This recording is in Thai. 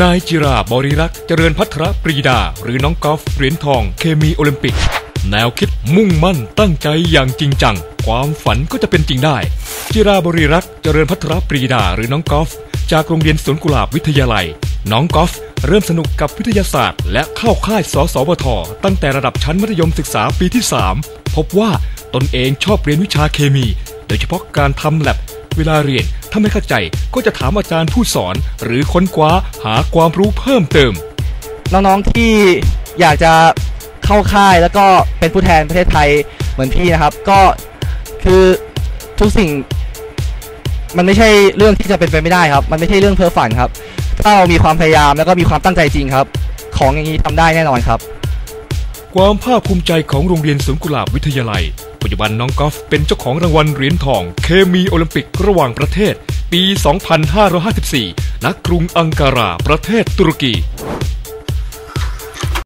นายจิราบริรักษ์เจริญพัทรปรีดา หรือน้องกอล์ฟเหรียญทองเคมีโอลิมปิก แนวคิดมุ่งมั่นตั้งใจอย่างจริงจัง ความฝันก็จะเป็นจริงได้ จิราบริรักษ์เจริญพัทรปรีดา หรือน้องกอล์ฟจากโรงเรียนสวนกุหลาบวิทยาลัย น้องกอล์ฟเริ่มสนุกกับวิทยาศาสตร์ และเข้าค่ายสสวท ตั้งแต่ระดับชั้นมัธยมศึกษาปีที่ 3 พบว่าตนเองชอบเรียนวิชาเคมี โดยเฉพาะการทำแลบ เวลาเรียน ถ้าไม่เข้าใจก็จะถามอาจารย์ผู้สอน หรือค้นคว้าหาความรู้เพิ่มเติม น้องๆที่อยากจะเข้าค่ายแล้วก็เป็นผู้แทนประเทศไทยเหมือนพี่นะครับ ก็คือทุกสิ่ง มันไม่ใช่เรื่องที่จะเป็นไปไม่ได้ครับ มันไม่ใช่เรื่องเพ้อฝันครับ ถ้าเรามีความพยายามแล้วก็มีความตั้งใจจริงครับ ของอย่างนี้ทำได้แน่นอนครับ ความภาคภูมิใจของโรงเรียนสวนกุหลาบวิทยาลัย ปัจจุบันน้องกอล์ฟเป็นเจ้าของรางวัลเหรียญทอง เคมีโอลิมปิกระหว่างประเทศ ปี 2554 ณ กรุงอังการา ประเทศตุรกี